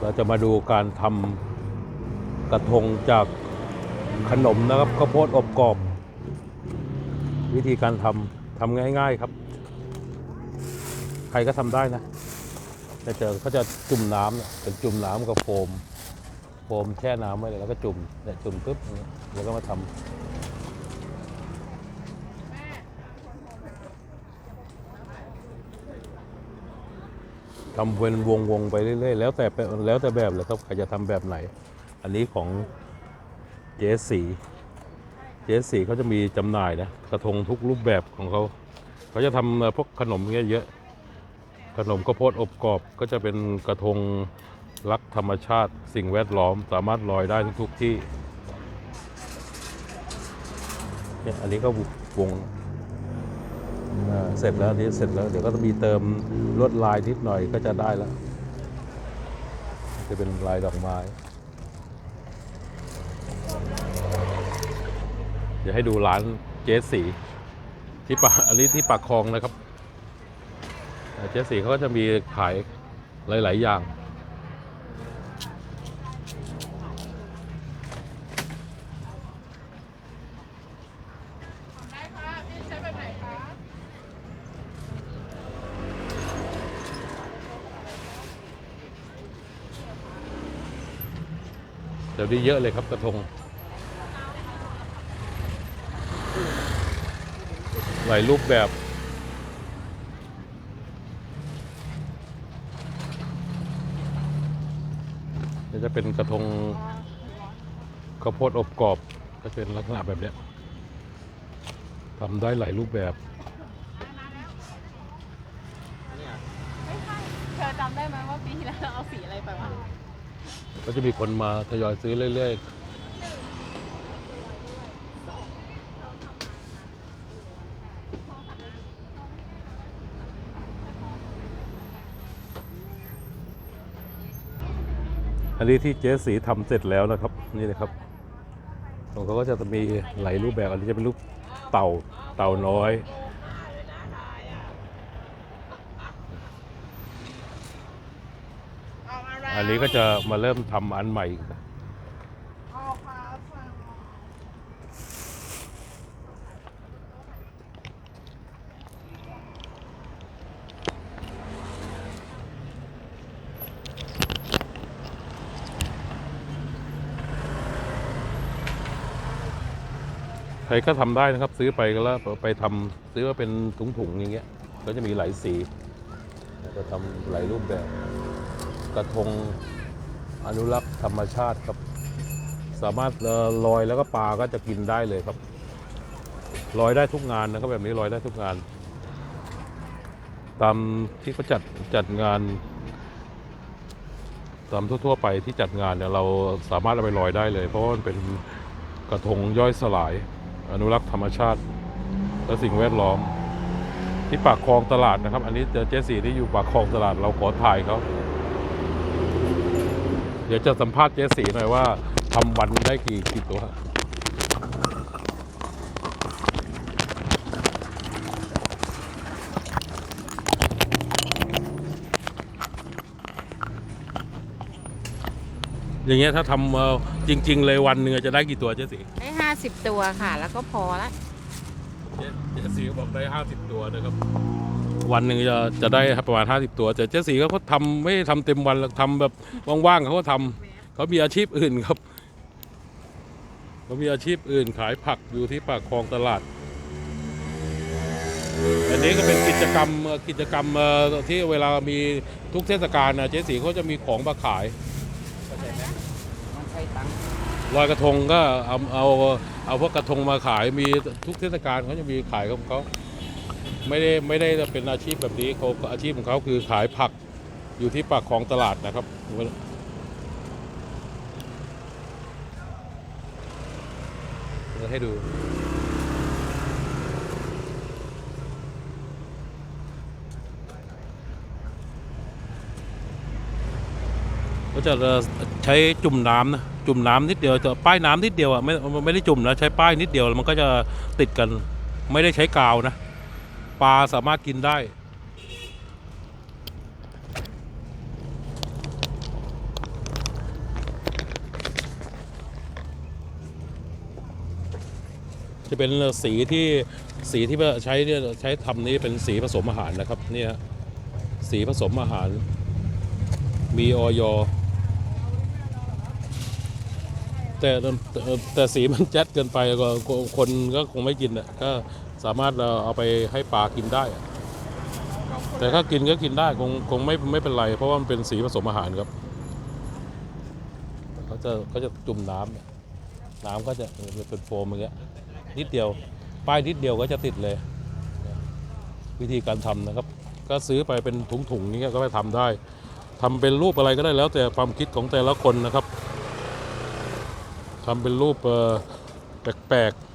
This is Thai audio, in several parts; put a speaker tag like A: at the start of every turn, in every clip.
A: เราจะมาดูการทำกระทงจากขนมนะครับข้าวโพดอบกรอบ วิธีการทำทำง่ายๆครับ ใครก็ทำได้นะแต่เจอเขาจะจุ่มน้ำเนี่ยเป็นจุ่มน้ำกับโฟม โฟมแช่น้ำไว้เลยแล้วก็จุ่มเนี่ยจุ่มปุ๊บแล้วก็มาทำ ทำเป็นวงๆไปเรื่อยๆ แล้วแต่แล้วแต่แบบเลยครับใครจะทำแบบไหน อันนี้ของเจสีเจสีเขาจะมีจำหน่ายนะกระทงทุกรูปแบบของเขาเขาจะทำพวกขนมเงี้ยเยอะ ขนมข้าวโพดอบกรอบก็จะเป็นกระทงรักธรรมชาติ สิ่งแวดล้อมสามารถลอยได้ทุกๆที่เนี่ยอันนี้ก็วง เสร็จแล้วนี้เสร็จแล้วเดี๋ยวก็จะมีเติมลวดลายนิดหน่อยก็จะได้แล้ว จะเป็นลายดอกไม้ เดี๋ยวให้ดูร้านเจสสีที่ปากอันนี้ที่ปากคลองนะครับ เจสซี่เขาก็จะมีขายหลาย ๆ อย่าง
B: ดี๋
A: ยวนี้เยอะเลยครับกระทงหลายรูปแบบนี่จะเป็นกระทงข้าวโพดอบกรอบก็เป็นลักษณะแบบนี้ทำได้หลายรูปแบบ
B: เธอจำได้ไหมว่าปีที่แล้วเราเอาสีอะไรไปวะ
A: ก็จะมีคนมาทยอยซื้อเรื่อยๆอันนี้ที่เจ๊สีทำเสร็จแล้วนะครับนี่นะครับของเขาก็จะมีหลายรูปแบบอันนี้จะเป็นรูปเต่าเต่าน้อย
B: อั
A: นนี้ก็จะมาเริ่มทำอันใหม่ใครก็ทำได้นะครับ ซื้อไปก็แล้วไปทำซื้อมาเป็นถุงๆอย่างเงี้ยก็จะมีหลายสีจะทำหลายรูปแบบ กระทงอนุรักษ์ธรรมชาติครับ สามารถลอยแล้วก็ปลาก็จะกินได้เลยครับลอยได้ทุกงานนะครับแบบนี้ลอยได้ทุกงาน ตามที่เขาจัดจัดงาน ตามทั่วๆไปที่จัดงานเนี่ยเราสามารถเอาไปลอยได้เลย เพราะว่ามันเป็นกระทงย่อยสลาย อนุรักษ์ธรรมชาติ และสิ่งแวดล้อม ที่ปากคลองตลาดนะครับ อันนี้เจอเจสีที่อยู่ปากคลองตลาดเราขอถ่ายเขา เดี๋ยวจะสัมภาษณ์เจสีหน่อยว่าทำวันได้กี่กี่ตัวอย่างเงี้ยถ้าทำเอ่อจริง ๆ เลยวันหนึ่งจะได้กี่ตัวเจสี
C: ได้ห้าสิบตัวค่ะ แล้วก็พอละ
A: เจเจสีก็บอกได้ห้าสิบตัวนะครับ วันหนึ่งจะจะได้ประมาณห้าสิบตัว แต่เจสีเขาทำไม่ได้ทำเต็มวันหรอกทำแบบว่างๆเขาก็ทำเขามีอาชีพอื่นครับเขามีอาชีพอื่นขายผักอยู่ที่ปากคลองตลาด อันนี้ก็เป็นกิจกรรมกิจกรรมที่เวลามีทุกเทศกาลนะเจ๊สีเขาจะมีของมาขายลอยกระทงก็เอาเอาเอาพวกกระทงมาขายมีทุกเทศกาลเขาจะมีขายของเขา ไม่ได้ไม่ได้เป็นอาชีพแบบนี้เขาอาชีพของเขาคือขายผักอยู่ที่ปากคลองตลาดนะครับ ให้ดู ก็จะใช้จุ่มน้ำนะจุ่มน้ำนิดเดียวจะป้ายน้ำนิดเดียวอะไม่ไม่ได้จุ่มนะใช้ป้ายนิดเดียวมันก็จะติดกันไม่ได้ใช้กาวนะ ปลาสามารถกินได้ จะเป็นสีที่สีที่ใช้เนี่ยใช้ทำนี้เป็นสีผสมอาหารนะครับเนี่ยสีผสมอาหาร มีออยแต่แต่สีมันแจ๊ดเกินไปก็คนก็คงไม่กินอะก็ สามารถเอาเอาไปให้ปลากินได้ แต่ถ้ากินก็กินได้คงคงไม่ไม่เป็นไร เพราะว่ามันเป็นสีผสมอาหารครับเขาจะเขาจะจุ่มน้ำน้ำก็จะเป็นโฟมอย่างเงี้ยนิดเดียว ป้ายนิดเดียวก็จะติดเลย วิธีการทำนะครับ ก็ซื้อไปเป็นถุงๆนี้ก็ไปทำได้ทำเป็นรูปอะไรก็ได้แล้วแต่ความคิดของแต่ละคนนะครับทำเป็นรูปแปลกๆ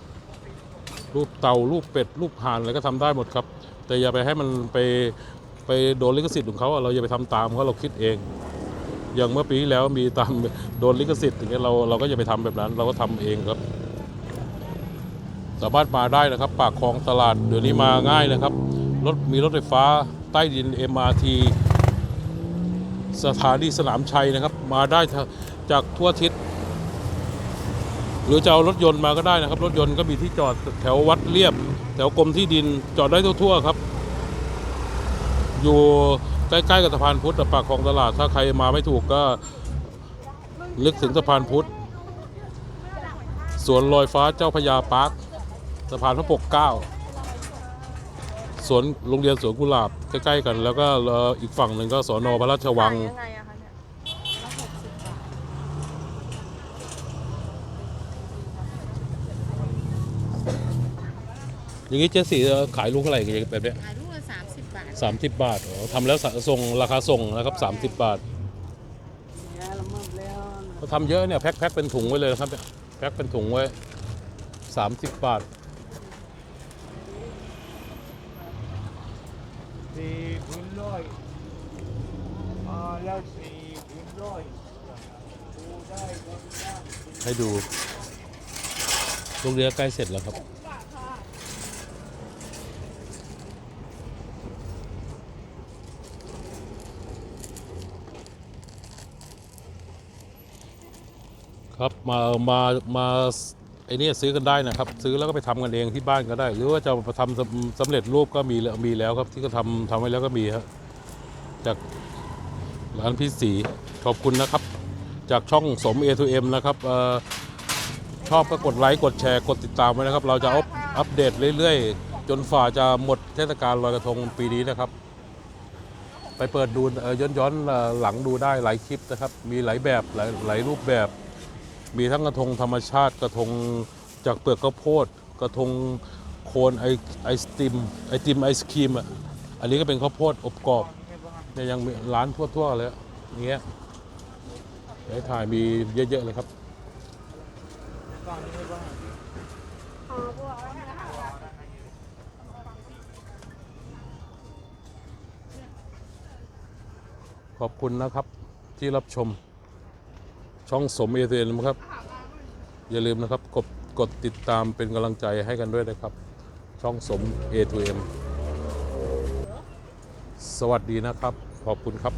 A: รูปเต่ารูปเป็ด รูปห่านอะไรก็ทำได้หมดครับ แต่อย่าไปให้มันไปไปโดนลิขสิทธิ์ของเขาเราอย่าไปทำตามเขาเราคิดเอง อย่างเมื่อปีที่แล้วมีตามโดนลิขสิทธิ์อย่างเงี้ยเราเราก็อย่าไปทำแบบนั้น เราก็ทำเองครับ สามารถมาได้นะครับ ปากคลองตลาดเดี๋ยวนี้มาง่ายนะครับรถมีรถไฟฟ้าใต้ดิน MRT สถานีสนามชัยนะครับ มาได้จากทั่วทิศ หรือจะเอารถยนต์มาก็ได้นะครับ รถยนต์ก็มีที่จอดแถววัดเรียบ แถวกรมที่ดินจอดได้ทั่วๆครับ อยู่ใกล้ๆกับสะพานพุทธปากคลองตลาด ถ้าใครมาไม่ถูกก็นึกถึงสะพานพุทธสวนลอยฟ้าเจ้าพระยาปาร์คสะพานพระปกเก้าสวนโรงเรียนสวนกุหลาบใกล้ๆกัน แล้วก็อีกฝั่งหนึ่งก็สอนอพระราชวัง
B: ยังไงอะคะเนี่ย
A: อย่างนี้เจ๊สีขายลูกเท่าไหร่อย่างแบบเนี้ย
C: ขายลูกละสามสิบบาท
A: สามสิบบาทอ๋อทำแล้วสะส่งราคาส่งนะครับสามสิบบาทเขาทำเยอะเนี่ยแพ็คแพ็คเป็นถุงไว้เลยนะครับเนี่ยแพ็คเป็นถุงไว้สามสิบบาท
D: สี่พื้นร้อยมาแล้วสี่พื้นร้อยดูได้ดูได้
A: ให้ดูลูกเรือใกล้เสร็จแล้วครับ ครับมามามาไอ้นี่ซื้อกันได้นะครับ ซื้อแล้วก็ไปทำกันเองที่บ้านก็ได้ หรือว่าจะมาทำสำสำเร็จรูปก็มีแล้วมีแล้วครับ ที่ก็ทำทำไว้แล้วก็มีครับจากร้านพี่สีขอบคุณนะครับ จากช่องสม A to M นะครับออชอบก็กดไลค์กดแชร์กดติดตามไว้นะครับ เราจะอัปอัปเดตเรื่อยๆ จนฝ่าจะหมดเทศกาลลอยกระทงปีนี้นะครับ ไปเปิดดูย้อนๆหลังดูได้หลายคลิปนะครับ มีหลายแบบหลายหลายรูปแบบ มีทั้งกระทงธรรมชาติกระทงจากเปลือกข้าวโพด กระทงโคนไอไอศติมไอติมไอศครีมอะอันนี้ก็เป็นข้าวโพดอบกรอบเนี่ยยังมีร้านทั่วๆเลยอย่างเงี้ยเดี๋ยวถ่ายมีเยอะ ๆ เลยครับขอบคุณนะครับที่รับชม ช่องสมเอเนครับ อย่าลืมนะครับกดกดติดตามเป็นกำลังใจให้กันด้วยนะครับ ช่องสม A2M สวัสดีนะครับ ขอบคุณครับ